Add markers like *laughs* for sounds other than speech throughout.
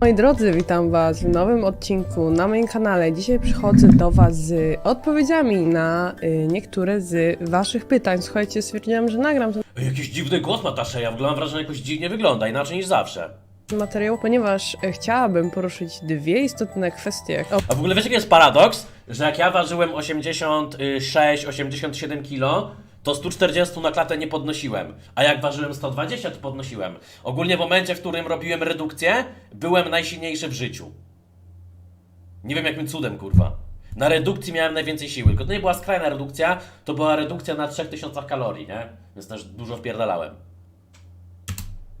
Moi drodzy, witam Was w nowym odcinku na moim kanale. Dzisiaj przychodzę do Was z odpowiedziami na y, niektóre z Waszych pytań. Słuchajcie, stwierdziłam, że nagram ten Jakiś dziwny głos ma ta szeja, w ogóle mam wrażenie, że jakoś dziwnie wygląda, inaczej niż zawsze. materiał, ponieważ y, chciałabym poruszyć dwie istotne kwestie. O, A w ogóle wiesz jaki jest paradoks? Że jak ja ważyłem 86-87 kilo, to 140 na klatę nie podnosiłem. A jak ważyłem 120, to podnosiłem. Ogólnie w momencie, w którym robiłem redukcję, byłem najsilniejszy w życiu. Nie wiem jakim cudem, kurwa. Na redukcji miałem najwięcej siły, tylko to nie była skrajna redukcja, to była redukcja na 3000 kalorii, nie? Więc też dużo wpierdalałem.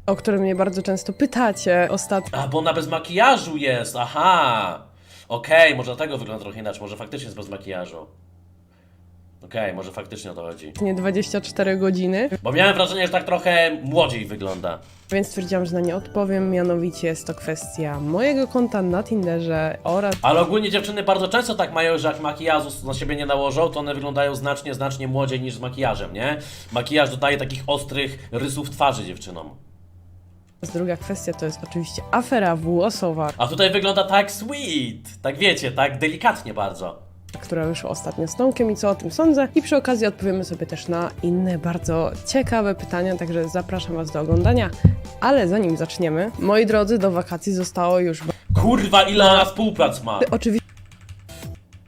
o którym mnie bardzo często pytacie ostatnio. A, bo ona bez makijażu jest, aha! Okej, może dlatego wygląda trochę inaczej, może faktycznie jest bez makijażu. Okej, może faktycznie o to chodzi. Nie 24 godziny, Bo miałem wrażenie, że tak trochę młodziej wygląda. więc stwierdziłam, że na nie odpowiem. Mianowicie jest to kwestia mojego konta na Tinderze oraz Ale ogólnie dziewczyny bardzo często tak mają, że jak makijażu na siebie nie nałożą, to one wyglądają znacznie, znacznie młodziej niż z makijażem, nie? Makijaż dodaje takich ostrych rysów twarzy dziewczynom. druga kwestia to jest oczywiście afera włosowa, A tutaj wygląda tak sweet, tak wiecie, tak delikatnie bardzo. Która wyszła ostatnio z Tomkiem i co o tym sądzę. I przy okazji odpowiemy sobie też na inne bardzo ciekawe pytania, także zapraszam Was do oglądania. Ale zanim zaczniemy, moi drodzy, do wakacji zostało już Kurwa, ile ona współprac ma! Oczywiście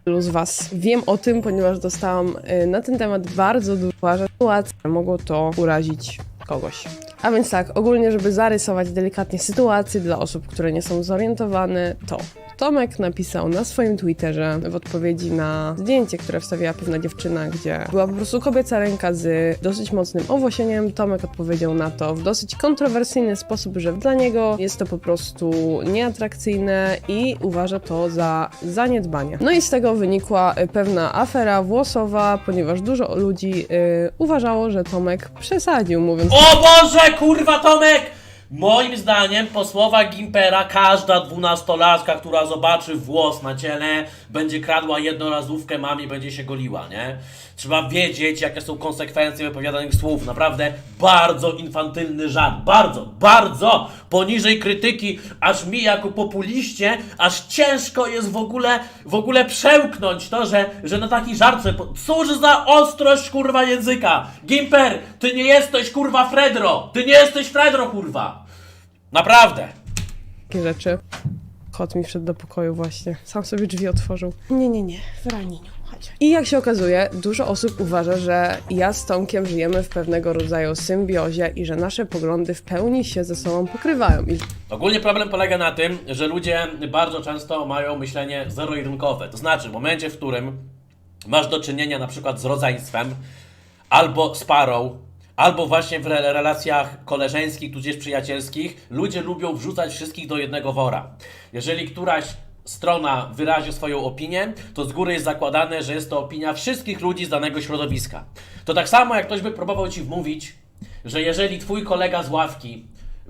wielu z Was wiem o tym, ponieważ dostałam y, na ten temat bardzo dużo sytuacji, mogło to urazić kogoś. A więc tak, ogólnie, żeby zarysować delikatnie sytuację dla osób, które nie są zorientowane, to Tomek napisał na swoim Twitterze w odpowiedzi na zdjęcie, które wstawiła pewna dziewczyna, gdzie była po prostu kobieca ręka z dosyć mocnym owłosieniem. Tomek odpowiedział na to w dosyć kontrowersyjny sposób, że dla niego jest to po prostu nieatrakcyjne i uważa to za zaniedbanie. No i z tego wynikła y, pewna afera włosowa, ponieważ dużo ludzi y, uważało, że Tomek przesadził, mówiąc O Boże, kurwa Tomek! Moim zdaniem po słowach Gimpera każda dwunastolatka, która zobaczy włos na ciele, będzie kradła jednorazówkę mamie, będzie się goliła, nie? Trzeba wiedzieć, jakie są konsekwencje wypowiadanych słów. Naprawdę bardzo infantylny żart. Bardzo, bardzo poniżej krytyki, aż mi jako populiście, aż ciężko jest w ogóle, w ogóle przełknąć to, że, że na taki żart sobie... Cóż za ostrość, kurwa, języka! Gimper, ty nie jesteś, kurwa, Fredro! Ty nie jesteś Fredro, kurwa! Naprawdę! takie rzeczy. Kot mi wszedł do pokoju właśnie. Sam sobie drzwi otworzył. Nie, nie, nie. W ranieniu. Chodź. I jak się okazuje, dużo osób uważa, że ja z Tomkiem żyjemy w pewnego rodzaju symbiozie i że nasze poglądy w pełni się ze sobą pokrywają. I Ogólnie problem polega na tym, że ludzie bardzo często mają myślenie zero-jedynkowe. To znaczy, w momencie, w którym masz do czynienia na przykład z rodzeństwem, albo z parą, albo właśnie w re- relacjach koleżeńskich, tudzież przyjacielskich, ludzie lubią wrzucać wszystkich do jednego wora. Jeżeli któraś strona wyrazi swoją opinię, to z góry jest zakładane, że jest to opinia wszystkich ludzi z danego środowiska. To tak samo, jak ktoś by próbował ci wmówić, że jeżeli twój kolega z ławki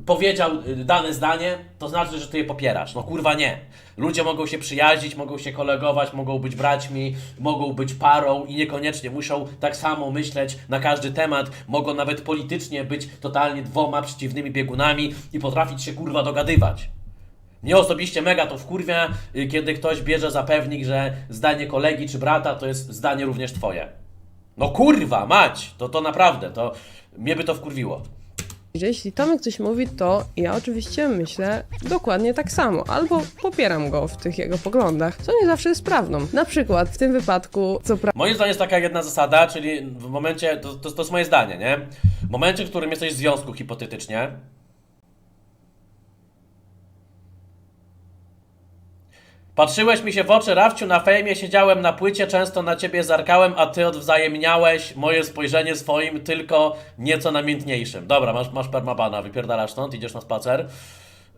powiedział y, dane zdanie, to znaczy, że ty je popierasz. No kurwa nie. Ludzie mogą się przyjaźnić, mogą się kolegować, mogą być braćmi, mogą być parą i niekoniecznie muszą tak samo myśleć na każdy temat. Mogą nawet politycznie być totalnie dwoma przeciwnymi biegunami i potrafić się kurwa dogadywać. Mnie osobiście mega to wkurwia, y, kiedy ktoś bierze za pewnik, że zdanie kolegi czy brata to jest zdanie również twoje. No kurwa, mać! To to naprawdę, to mnie by to wkurwiło. Jeśli Tomek coś mówi, to ja oczywiście myślę dokładnie tak samo. Albo popieram go w tych jego poglądach, co nie zawsze jest prawdą. Na przykład w tym wypadku, co prawda, Moim zdaniem jest taka jedna zasada, czyli w momencie, to, to, to jest moje zdanie, nie? W momencie, w którym jesteś w związku hipotetycznie, Patrzyłeś mi się w oczy, Rafciu, na fejmie siedziałem na płycie, często na ciebie zarkałem, a ty odwzajemniałeś moje spojrzenie swoim, tylko nieco namiętniejszym. Dobra, masz, masz permabana, wypierdalasz stąd, idziesz na spacer.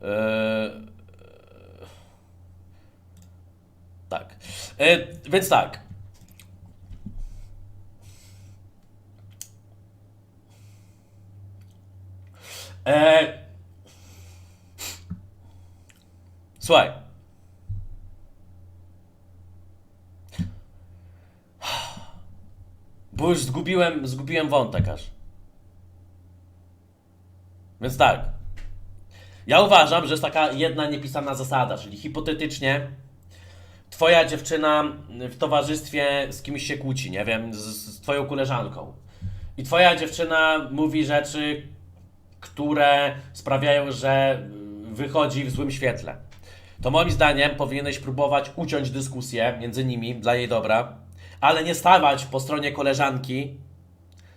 Yy... Tak. Yy, więc tak. Eee... Słuchaj. Bo już zgubiłem, zgubiłem wątek aż. Więc tak. Ja uważam, że jest taka jedna niepisana zasada, czyli hipotetycznie twoja dziewczyna w towarzystwie z kimś się kłóci, nie wiem, z, z twoją koleżanką. I twoja dziewczyna mówi rzeczy, które sprawiają, że wychodzi w złym świetle. To moim zdaniem powinieneś próbować uciąć dyskusję między nimi dla jej dobra, ale nie stawać po stronie koleżanki,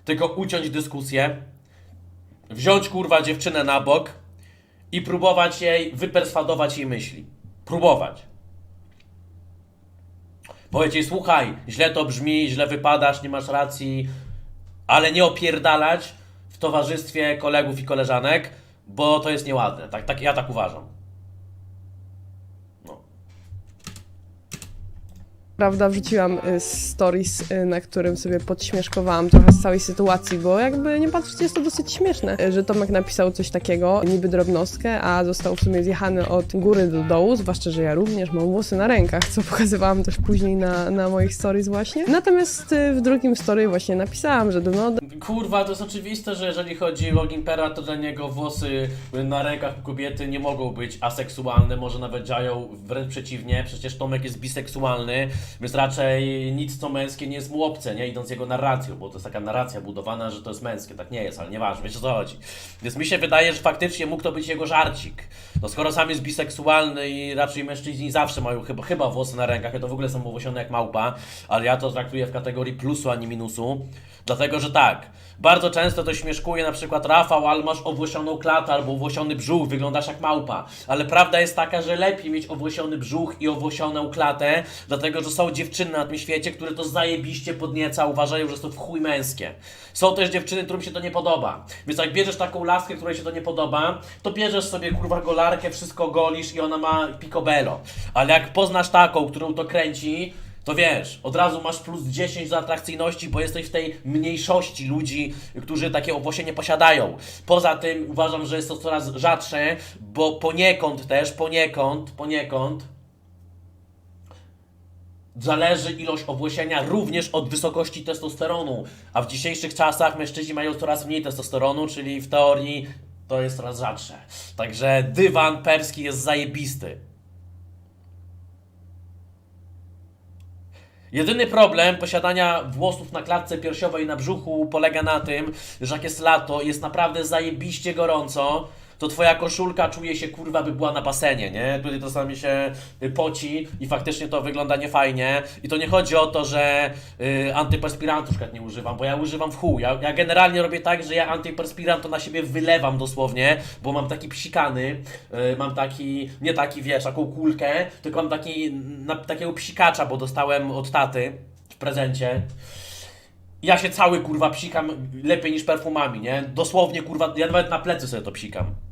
tylko uciąć dyskusję, wziąć kurwa dziewczynę na bok i próbować jej wyperswadować jej myśli. Próbować. Powiedz jej, słuchaj, źle to brzmi, źle wypadasz, nie masz racji, ale nie opierdalać w towarzystwie kolegów i koleżanek, bo to jest nieładne. Tak, tak, ja tak uważam. Prawda, wrzuciłam y, stories, y, na którym sobie podśmieszkowałam trochę z całej sytuacji, bo jakby nie patrzeć, jest to dosyć śmieszne, y, że Tomek napisał coś takiego, niby drobnostkę, a został w sumie zjechany od góry do dołu, zwłaszcza, że ja również mam włosy na rękach, co pokazywałam też później na, na moich stories właśnie. Natomiast w drugim story właśnie napisałam, że no Kurwa, to jest oczywiste, że jeżeli chodzi o Gimpera, to dla niego włosy na rękach kobiety nie mogą być aseksualne, może nawet działają wręcz przeciwnie, przecież Tomek jest biseksualny, więc raczej nic co męskie nie jest mu obce, nie? Idąc jego narracją, bo to jest taka narracja budowana, że to jest męskie, tak nie jest, ale nieważne, wiesz o co chodzi. Więc mi się wydaje, że faktycznie mógł to być jego żarcik. No skoro sam jest biseksualny i raczej mężczyźni zawsze mają chyba, chyba włosy na rękach, ja to w ogóle są owłosione jak małpa, ale ja to traktuję w kategorii plusu, a nie minusu. Dlatego, że tak, bardzo często to śmieszkuje na przykład Rafał, ale masz owłosioną klatę albo owłosiony brzuch, wyglądasz jak małpa. Ale prawda jest taka, że lepiej mieć owłosiony brzuch i owłosioną klatę, dlatego, że są dziewczyny na tym świecie, które to zajebiście podnieca, uważają, że są w chuj męskie. Są też dziewczyny, którym się to nie podoba. Więc jak bierzesz taką laskę, której się to nie podoba, to bierzesz sobie kurwa golarkę, wszystko golisz i ona ma picobello. Ale jak poznasz taką, którą to kręci, to wiesz, od razu masz plus 10 do atrakcyjności, bo jesteś w tej mniejszości ludzi, którzy takie owłosienie posiadają. Poza tym uważam, że jest to coraz rzadsze, bo poniekąd też, poniekąd, poniekąd zależy ilość owłosienia również od wysokości testosteronu. A w dzisiejszych czasach mężczyźni mają coraz mniej testosteronu, czyli w teorii to jest coraz rzadsze. Także dywan perski jest zajebisty. Jedyny problem posiadania włosów na klatce piersiowej na brzuchu polega na tym, że jak jest lato jest naprawdę zajebiście gorąco, to twoja koszulka czuje się kurwa by była na basenie, nie? Tutaj czasami się poci i faktycznie to wygląda niefajnie. I to nie chodzi o to, że y, antyperspirantu przykład nie używam, bo ja używam w chuj. Ja, ja generalnie robię tak, że ja antyperspirant to na siebie wylewam dosłownie, bo mam taki psikany, y, mam taki, nie taki wiesz, taką kulkę, tylko mam taki, na, takiego psikacza, bo dostałem od taty w prezencie. Ja się cały kurwa psikam lepiej niż perfumami, nie? Dosłownie kurwa, ja nawet na plecy sobie to psikam.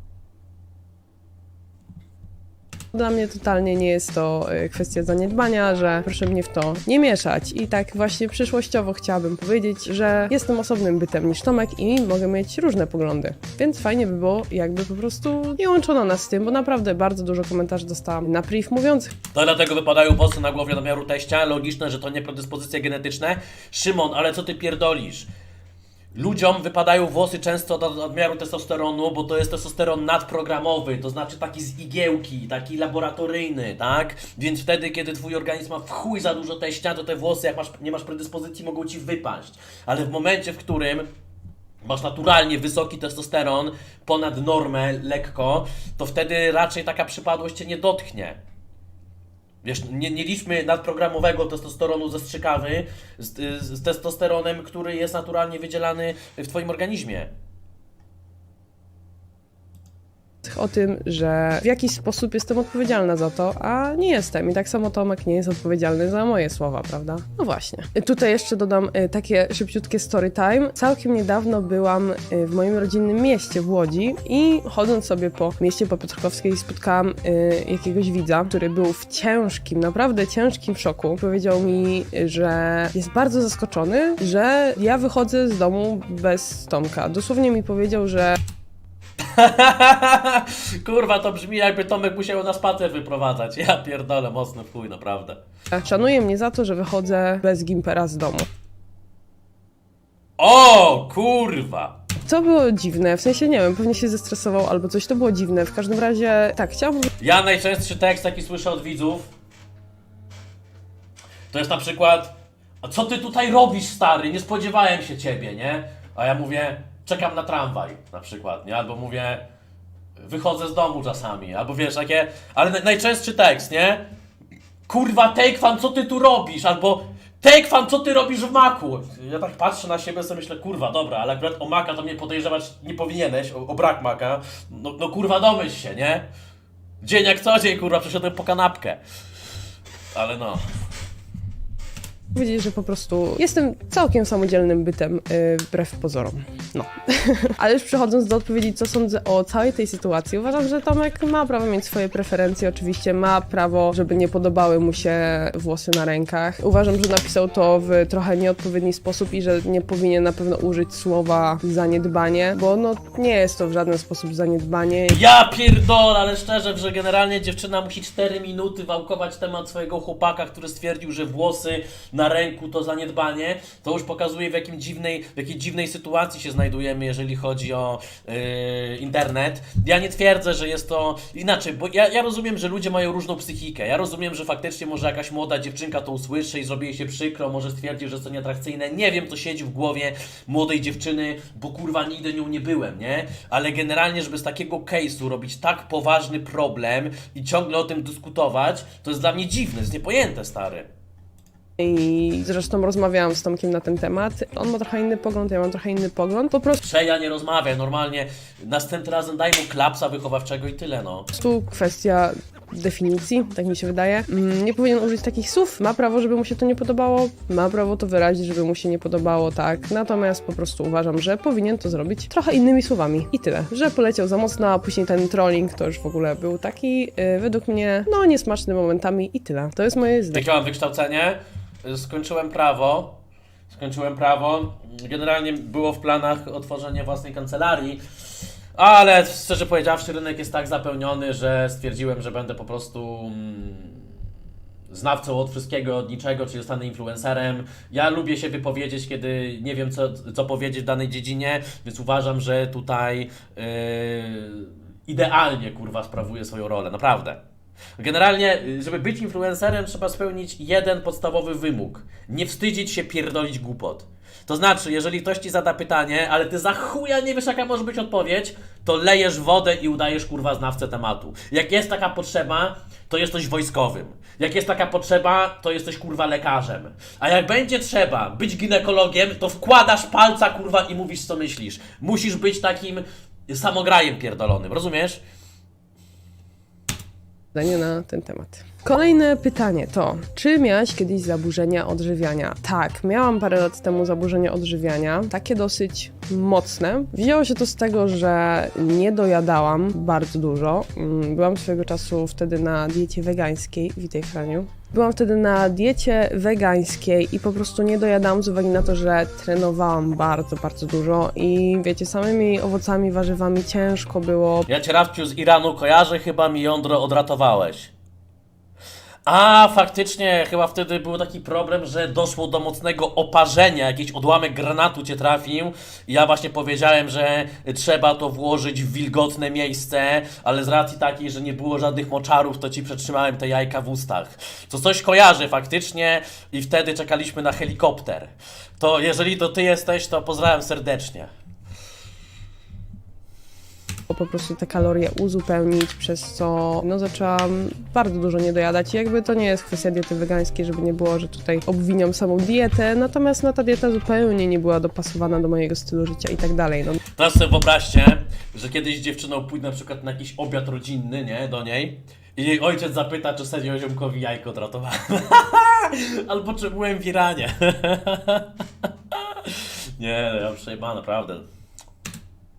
Dla mnie totalnie nie jest to y, kwestia zaniedbania, że proszę mnie w to nie mieszać. I tak właśnie przyszłościowo chciałabym powiedzieć, że jestem osobnym bytem niż Tomek i mogę mieć różne poglądy. Więc fajnie by było, jakby po prostu nie łączono nas z tym, bo naprawdę bardzo dużo komentarzy dostałam na priv mówiących To dlatego wypadają włosy na głowie do miaru teścia. Logiczne, że to nie predyspozycje genetyczne. Szymon, ale co ty pierdolisz? Ludziom wypadają włosy często od nadmiaru testosteronu, bo to jest testosteron nadprogramowy, to znaczy taki z igiełki, taki laboratoryjny, tak? Więc wtedy, kiedy twój organizm ma w chuj za dużo teścia, to te włosy, jak masz, nie masz predyspozycji, mogą ci wypaść. Ale w momencie, w którym masz naturalnie wysoki testosteron, ponad normę lekko, to wtedy raczej taka przypadłość cię nie dotknie. Wiesz, nie, nie liczmy nadprogramowego testosteronu ze strzykawy z, z, z testosteronem, który jest naturalnie wydzielany w Twoim organizmie. O tym, że w jakiś sposób jestem odpowiedzialna za to, a nie jestem. I tak samo Tomek nie jest odpowiedzialny za moje słowa, prawda? No właśnie. Tutaj jeszcze dodam y, takie szybciutkie story time. Całkiem niedawno byłam y, w moim rodzinnym mieście w Łodzi i chodząc sobie po mieście po Piotrkowskiej spotkałam y, jakiegoś widza, który był w ciężkim, naprawdę ciężkim szoku. Powiedział mi, że jest bardzo zaskoczony, że ja wychodzę z domu bez Tomka. Dosłownie mi powiedział, że *laughs* Kurwa, to brzmi jakby Tomek musiał na spacer wyprowadzać. Ja pierdolę, mocny w chuj, naprawdę. szanuje mnie za to, że wychodzę bez gimpera z domu. O, kurwa! Co było dziwne, w sensie nie wiem, pewnie się zestresował albo coś, to było dziwne. W każdym razie, tak, chciałam Ja najczęstszy tekst, jaki słyszę od widzów, to jest na przykład A co ty tutaj robisz, stary? Nie spodziewałem się ciebie, nie? A ja mówię, czekam na tramwaj, na przykład, nie? Albo mówię, wychodzę z domu czasami, albo wiesz, takie... Ale naj- najczęstszy tekst, nie? Kurwa, fan, co ty tu robisz? Albo fan, co ty robisz w maku? Ja tak patrzę na siebie, sobie myślę, kurwa, dobra, ale akurat o maka to mnie podejrzewać nie powinieneś, o, o brak maka. No, no kurwa, domyśl się, nie? Dzień jak co dzień, kurwa, przeszedłem po kanapkę. Ale no. Powiedzieć, że po prostu jestem całkiem samodzielnym bytem, yy, wbrew pozorom. No. *laughs* Ale już przechodząc do odpowiedzi, co sądzę o całej tej sytuacji, uważam, że Tomek ma prawo mieć swoje preferencje, oczywiście ma prawo, żeby nie podobały mu się włosy na rękach. Uważam, że napisał to w trochę nieodpowiedni sposób i że nie powinien na pewno użyć słowa zaniedbanie, bo no nie jest to w żaden sposób zaniedbanie. Ja pierdolę, ale szczerze, że generalnie dziewczyna musi 4 minuty wałkować temat swojego chłopaka, który stwierdził, że włosy na ręku to zaniedbanie. To już pokazuje w jakim dziwnej, w jakiej dziwnej sytuacji się znajdujemy, jeżeli chodzi o yy, internet. Ja nie twierdzę, że jest to inaczej, bo ja, ja rozumiem, że ludzie mają różną psychikę. Ja rozumiem, że faktycznie może jakaś młoda dziewczynka to usłyszy i zrobi jej się przykro, może stwierdzi, że jest to nieatrakcyjne. Nie wiem, co siedzi w głowie młodej dziewczyny, bo kurwa nigdy nią nie byłem, nie? Ale generalnie, żeby z takiego case'u robić tak poważny problem i ciągle o tym dyskutować, to jest dla mnie dziwne, jest niepojęte, stary. I zresztą rozmawiałam z Tomkiem na ten temat. On ma trochę inny pogląd, ja mam trochę inny pogląd. Po prostu Przeja nie rozmawia, normalnie następnym razem daj mu klapsa wychowawczego i tyle, no. Prostu kwestia definicji, tak mi się wydaje. Mm, Nie powinien użyć takich słów. Ma prawo, żeby mu się to nie podobało, ma prawo to wyrazić, żeby mu się nie podobało, tak. Natomiast po prostu uważam, że powinien to zrobić trochę innymi słowami. I tyle. Że poleciał za mocno, a później ten trolling to już w ogóle był taki, yy, według mnie, no niesmaczny momentami i tyle. To jest moje zdanie. Jakie mam wykształcenie? Skończyłem prawo. Skończyłem prawo. Generalnie było w planach otworzenie własnej kancelarii, ale szczerze powiedziawszy, rynek jest tak zapełniony, że stwierdziłem, że będę po prostu mm, znawcą od wszystkiego, od niczego, czyli zostanę influencerem. Ja lubię się wypowiedzieć, kiedy nie wiem, co, co powiedzieć w danej dziedzinie, więc uważam, że tutaj yy, idealnie kurwa sprawuję swoją rolę, naprawdę. Generalnie, y, żeby być influencerem, trzeba spełnić jeden podstawowy wymóg. Nie wstydzić się pierdolić głupot. To znaczy, jeżeli ktoś ci zada pytanie, ale ty za chuja nie wiesz, jaka może być odpowiedź, to lejesz wodę i udajesz kurwa znawcę tematu. Jak jest taka potrzeba, to jesteś wojskowym. Jak jest taka potrzeba, to jesteś kurwa lekarzem. A jak będzie trzeba być ginekologiem, to wkładasz palca kurwa i mówisz co myślisz. Musisz być takim samograjem pierdolonym, rozumiesz? Zdanie na ten temat. Kolejne pytanie to, czy miałaś kiedyś zaburzenia odżywiania? Tak, miałam parę lat temu zaburzenia odżywiania, takie dosyć mocne. Wzięło się to z tego, że nie dojadałam bardzo dużo. Mm, Byłam swego czasu wtedy na diecie wegańskiej. Witaj, Franiu. Byłam wtedy na diecie wegańskiej i po prostu nie dojadałam z uwagi na to, że trenowałam bardzo, bardzo dużo i wiecie, samymi owocami, warzywami ciężko było Ja cię Rafciu z Iranu kojarzę, chyba mi jądro odratowałeś. A, faktycznie, chyba wtedy był taki problem, że doszło do mocnego oparzenia, jakiś odłamek granatu cię trafił. Ja właśnie powiedziałem, że trzeba to włożyć w wilgotne miejsce, ale z racji takiej, że nie było żadnych moczarów, to ci przetrzymałem te jajka w ustach. To coś kojarzy faktycznie i wtedy czekaliśmy na helikopter. To jeżeli to ty jesteś, to pozdrawiam serdecznie. Po prostu te kalorie uzupełnić, przez co no zaczęłam bardzo dużo nie dojadać. I jakby to nie jest kwestia diety wegańskiej, żeby nie było, że tutaj obwiniam samą dietę, natomiast no ta dieta zupełnie nie była dopasowana do mojego stylu życia i tak dalej. No, Teraz sobie wyobraźcie, że kiedyś dziewczyną pójdę na przykład na jakiś obiad rodzinny, nie, do niej i jej ojciec zapyta, czy serio ziomkowi jajko odratowałem. *laughs* Albo czy byłem w Iranie. *laughs* nie, ja przejebałem, naprawdę.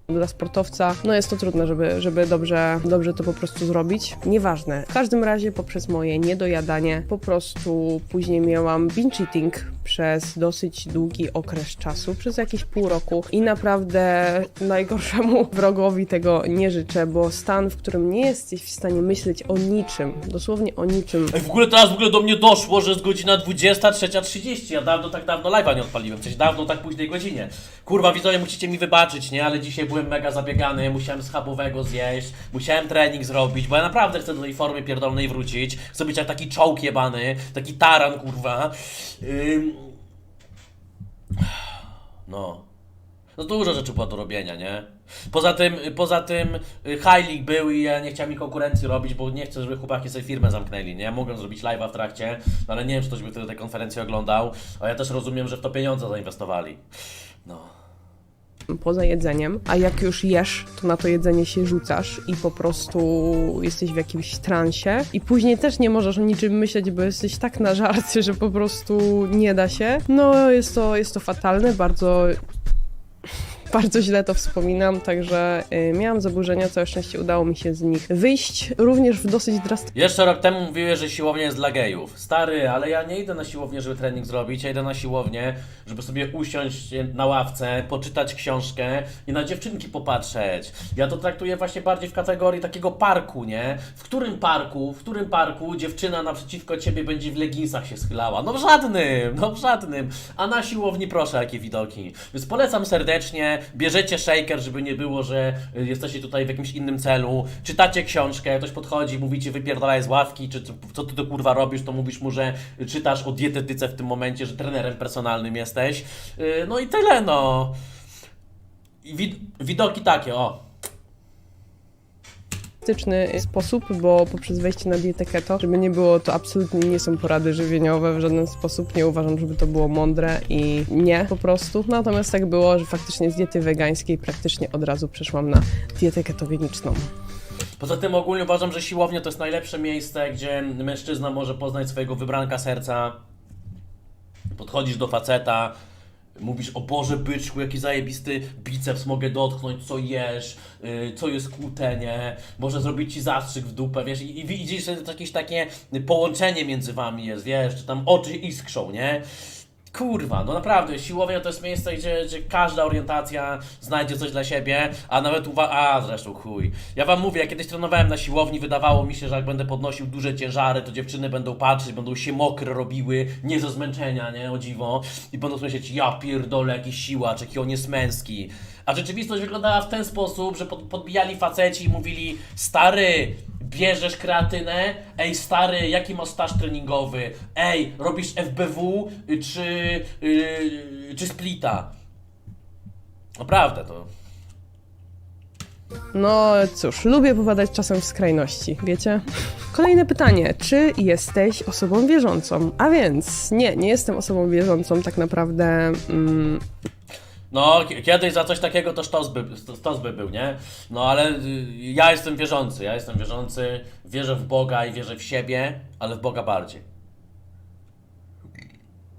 Dla sportowca, no jest to trudne, żeby, żeby dobrze, dobrze to po prostu zrobić. Nieważne. W każdym razie poprzez moje niedojadanie po prostu później miałam binge eating przez dosyć długi okres czasu, przez jakieś pół roku i naprawdę najgorszemu *laughs* wrogowi tego nie życzę, bo stan, w którym nie jesteś w stanie myśleć o niczym, dosłownie o niczym, Ej, w ogóle teraz w ogóle do mnie doszło, że jest godzina 23.30. Ja dawno tak dawno live'a nie odpaliłem. Coś dawno tak późnej godzinie. Kurwa, widzowie, musicie mi wybaczyć, nie? Ale dzisiaj byłem mega zabiegany, musiałem schabowego zjeść, musiałem trening zrobić, bo ja naprawdę chcę do tej formy pierdolnej wrócić. Chcę być jak taki czołg jebany, taki taran, kurwa. Ym... No. No dużo rzeczy było do robienia, nie? Poza tym, poza tym y, League był i ja nie chciałem mi konkurencji robić, bo nie chcę, żeby chłopaki sobie firmę zamknęli, nie? Ja mogłem zrobić live'a w trakcie, no ale nie wiem, czy ktoś by wtedy tę konferencję oglądał, a ja też rozumiem, że w to pieniądze zainwestowali. No. Poza jedzeniem, a jak już jesz, to na to jedzenie się rzucasz i po prostu jesteś w jakimś transie i później też nie możesz o niczym myśleć, bo jesteś tak na żarcie, że po prostu nie da się. No jest to, jest to fatalne, bardzo bardzo źle to wspominam, także y, miałam zaburzenia, całe szczęście udało mi się z nich wyjść, również w dosyć drastyczny Jeszcze rok temu mówiłeś, że siłownia jest dla gejów. Stary, ale ja nie idę na siłownię, żeby trening zrobić, ja idę na siłownię, żeby sobie usiąść na ławce, poczytać książkę i na dziewczynki popatrzeć. Ja to traktuję właśnie bardziej w kategorii takiego parku, nie? W którym parku, w którym parku dziewczyna naprzeciwko ciebie będzie w leginsach się schylała? No w żadnym, no w żadnym. A na siłowni proszę, jakie widoki. Więc polecam serdecznie, bierzecie shaker, żeby nie było, że jesteście tutaj w jakimś innym celu, czytacie książkę, ktoś podchodzi, mówi ci wypierdalaj z ławki, czy, co ty to kurwa robisz, to mówisz mu, że czytasz o dietetyce w tym momencie, że trenerem personalnym jesteś. Y, No i tyle, no. Wid widoki takie, o. sposób, bo poprzez wejście na dietę keto, żeby nie było, to absolutnie nie są porady żywieniowe w żaden sposób, nie uważam, żeby to było mądre i nie po prostu. Natomiast tak było, że faktycznie z diety wegańskiej praktycznie od razu przeszłam na dietę ketogeniczną. Poza tym ogólnie uważam, że siłownia to jest najlepsze miejsce, gdzie mężczyzna może poznać swojego wybranka serca. Podchodzisz do faceta, mówisz o Boże byczku, jaki zajebisty biceps mogę dotknąć, co jesz, yy, co jest kłute, nie? Może zrobić ci zastrzyk w dupę, wiesz? I, i widzisz, że to jakieś takie połączenie między wami jest, wiesz? Czy tam oczy iskrzą, nie? Kurwa, no naprawdę, siłownia to jest miejsce, gdzie, gdzie każda orientacja znajdzie coś dla siebie, a nawet uwa... A, zresztą chuj. Ja wam mówię, ja kiedyś trenowałem na siłowni, wydawało mi się, że jak będę podnosił duże ciężary, to dziewczyny będą patrzeć, będą się mokre robiły, nie ze zmęczenia, nie, o dziwo, i będą myśleć, ja pierdolę, jakiś siłacz, jaki on jest męski. A rzeczywistość wyglądała w ten sposób, że pod, podbijali faceci i mówili, stary, bierzesz kreatynę, ej stary, jaki masz staż treningowy, ej, robisz FBW czy, yy, czy splita. Naprawdę to. No cóż, lubię popadać czasem w skrajności, wiecie? Kolejne pytanie, czy jesteś osobą wierzącą? A więc, nie, nie jestem osobą wierzącą, tak naprawdę mm, No, ki- kiedyś za coś takiego to sztos by, sztos by był, nie? No ale y, ja jestem wierzący, ja jestem wierzący, wierzę w Boga i wierzę w siebie, ale w Boga bardziej.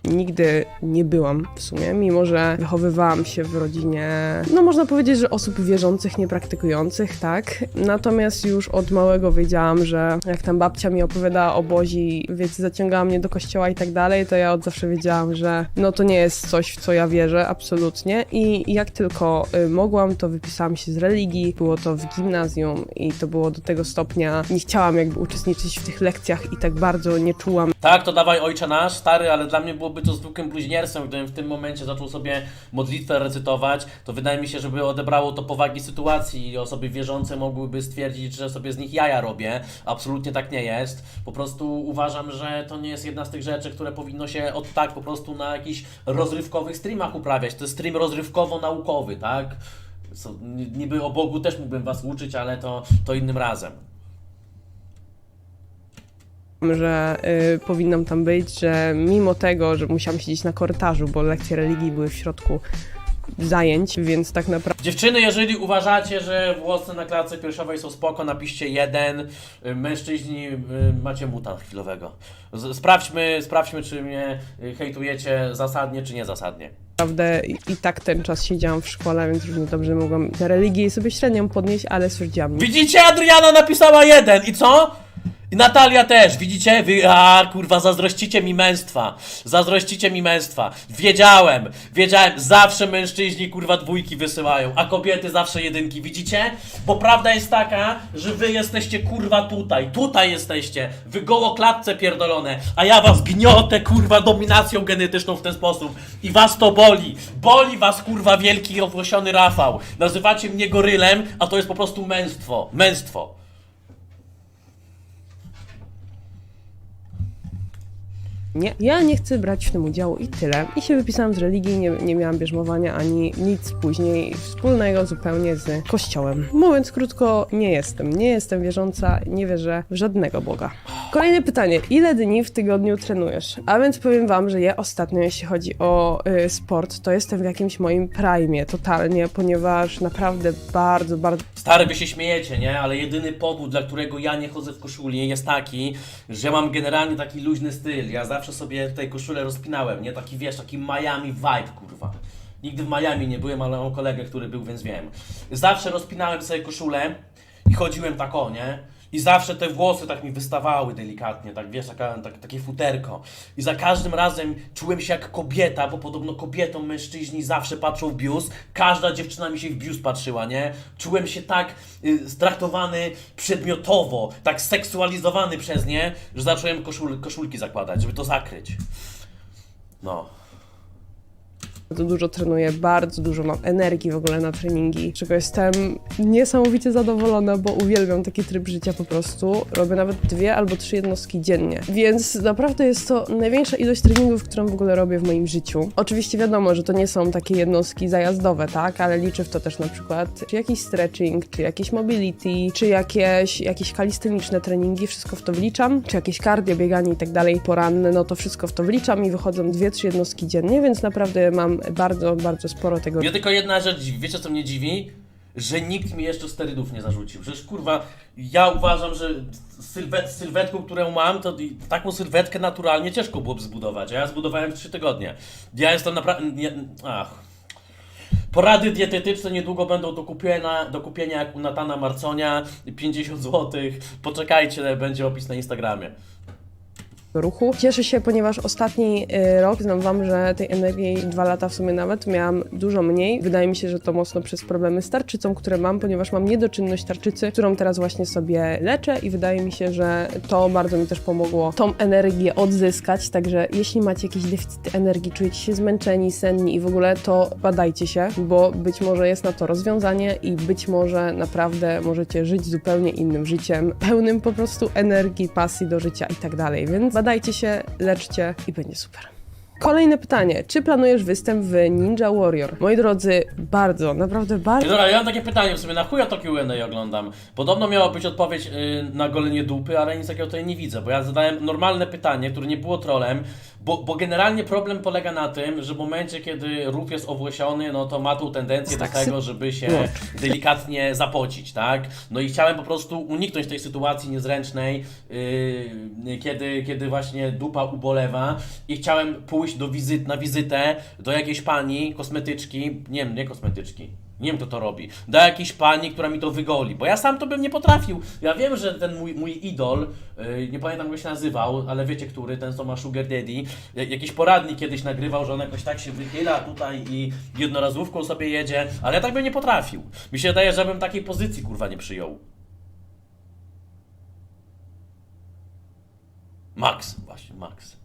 Nigdy nie byłam w sumie, mimo że wychowywałam się w rodzinie, no można powiedzieć, że osób wierzących, niepraktykujących, tak? Natomiast już od małego wiedziałam, że jak tam babcia mi opowiadała o Bozi, wiecie, zaciągała mnie do kościoła i tak dalej, to ja od zawsze wiedziałam, że no to nie jest coś, w co ja wierzę, absolutnie. I jak tylko y, mogłam, to wypisałam się z religii, było to w gimnazjum i to było do tego stopnia, nie chciałam jakby uczestniczyć w tych lekcjach i tak bardzo nie czułam Tak, to dawaj ojcze nasz, stary, ale dla mnie byłoby to zwykłym bluźnierstwem, gdybym w tym momencie zaczął sobie modlitwę recytować, to wydaje mi się, żeby odebrało to powagi sytuacji i osoby wierzące mogłyby stwierdzić, że sobie z nich jaja robię. Absolutnie tak nie jest. Po prostu uważam, że to nie jest jedna z tych rzeczy, które powinno się od tak po prostu na jakichś rozrywkowych streamach uprawiać. To jest stream rozrywkowo-naukowy, tak? Ni- niby o Bogu też mógłbym was uczyć, ale to, to innym razem. Że y, powinnam tam być, że mimo tego, że musiałam siedzieć na korytarzu, bo lekcje religii były w środku zajęć, więc tak naprawdę Dziewczyny, jeżeli uważacie, że włosy na klatce piersiowej są spoko, napiszcie jeden. Y, Mężczyźni, y, macie mutan chwilowego. Z- Sprawdźmy, sprawdźmy, czy mnie y, hejtujecie zasadnie, czy niezasadnie. i, i tak ten czas siedziałam w szkole, więc równie dobrze mogłam tę religię sobie średnią podnieść, ale stwierdziłam, Widzicie, Adriana napisała jeden i co? I Natalia też, widzicie? Wy, a kurwa, zazdrościcie mi męstwa. Zazdrościcie mi męstwa. Wiedziałem, wiedziałem, zawsze mężczyźni kurwa dwójki wysyłają, a kobiety zawsze jedynki, widzicie? Bo prawda jest taka, że wy jesteście kurwa tutaj, tutaj jesteście, wy gołoklatce pierdolone, a ja was gniotę kurwa dominacją genetyczną w ten sposób. I was to boli. Boli was kurwa wielki owłosiony Rafał. Nazywacie mnie gorylem, a to jest po prostu męstwo. Męstwo. Nie, ja nie chcę brać w tym udziału i tyle. I się wypisałam z religii, nie, nie miałam bierzmowania ani nic później wspólnego zupełnie z kościołem. Mówiąc krótko, nie jestem. Nie jestem wierząca, nie wierzę w żadnego Boga. Kolejne pytanie. Ile dni w tygodniu trenujesz? A więc powiem wam, że ja ostatnio, jeśli chodzi o y, sport, to jestem w jakimś moim prime totalnie, ponieważ naprawdę bardzo, bardzo Stary, wy się śmiejecie, nie? Ale jedyny powód, dla którego ja nie chodzę w koszuli jest taki, że mam generalnie taki luźny styl. Ja zawsze sobie tej koszulę rozpinałem, nie? Taki, wiesz, taki Miami vibe, kurwa. Nigdy w Miami nie byłem, ale mam kolegę, który był, więc wiem. Zawsze rozpinałem sobie koszulę i chodziłem tak o, nie? I zawsze te włosy tak mi wystawały delikatnie, tak wiesz, taka, tak, takie futerko. I za każdym razem czułem się jak kobieta, bo podobno kobietom mężczyźni zawsze patrzą w biust. Każda dziewczyna mi się w biust patrzyła, nie? Czułem się tak y, straktowany przedmiotowo, tak seksualizowany przez nie, że zacząłem koszul, koszulki zakładać, żeby to zakryć. No. Bardzo dużo trenuję, bardzo dużo mam energii w ogóle na treningi, czego jestem niesamowicie zadowolona, bo uwielbiam taki tryb życia po prostu. Robię nawet dwie albo trzy jednostki dziennie, więc naprawdę jest to największa ilość treningów, którą w ogóle robię w moim życiu. Oczywiście wiadomo, że to nie są takie jednostki zajazdowe, tak, ale liczę w to też na przykład czy jakiś stretching, czy jakieś mobility, czy jakieś, jakieś kalisteniczne treningi, wszystko w to wliczam, czy jakieś cardio, bieganie i tak dalej poranne, no to wszystko w to wliczam i wychodzą dwie, trzy jednostki dziennie, więc naprawdę mam bardzo, bardzo sporo tego Mnie tylko jedna rzecz. Wiecie co mnie dziwi? Że nikt mi jeszcze sterydów nie zarzucił. Przecież kurwa, ja uważam, że sylwet, sylwetką, którą mam, to taką sylwetkę naturalnie ciężko byłoby zbudować. A ja zbudowałem w 3 tygodnie. Ja jestem naprawdę. Ach. Porady dietetyczne niedługo będą do kupienia, do kupienia jak u Natana Marconia. 50 zł. Poczekajcie, będzie opis na Instagramie. Ruchu. Cieszę się, ponieważ ostatni y, rok, znam wam, że tej energii dwa lata w sumie nawet miałam dużo mniej. Wydaje mi się, że to mocno przez problemy z tarczycą, które mam, ponieważ mam niedoczynność tarczycy, którą teraz właśnie sobie leczę i wydaje mi się, że to bardzo mi też pomogło tą energię odzyskać. Także jeśli macie jakieś deficyty energii, czujecie się zmęczeni, senni i w ogóle, to badajcie się, bo być może jest na to rozwiązanie i być może naprawdę możecie żyć zupełnie innym życiem, pełnym po prostu energii, pasji do życia i tak dalej. Więc badajcie się, leczcie i będzie super. Kolejne pytanie. Czy planujesz występ w Ninja Warrior? Moi drodzy, bardzo, naprawdę bardzo. Dobra, ja mam takie pytanie w sumie, na chuja to Q&A oglądam? Podobno miała być odpowiedź yy, na golenie dupy, ale nic takiego tutaj nie widzę, bo ja zadałem normalne pytanie, które nie było trolem, bo, bo generalnie problem polega na tym, że w momencie, kiedy rów jest owłosiony, no to ma tą tendencję do Tak, tego, żeby się delikatnie zapocić, tak? No i chciałem po prostu uniknąć tej sytuacji niezręcznej, yy, kiedy, kiedy właśnie dupa ubolewa i chciałem pójść do wizyt, na wizytę do jakiejś pani, kosmetyczki, nie wiem, nie kosmetyczki, nie wiem kto to robi, do jakiejś pani, która mi to wygoli, bo ja sam to bym nie potrafił. Ja wiem, że ten mój, mój idol, yy, nie pamiętam jak się nazywał, ale wiecie który, ten co ma Sugar Daddy, y, jakiś poradnik kiedyś nagrywał, że on jakoś tak się wychyla tutaj i jednorazówką sobie jedzie, ale ja tak bym nie potrafił. Mi się wydaje, że bym takiej pozycji kurwa nie przyjął. Max, właśnie, Max.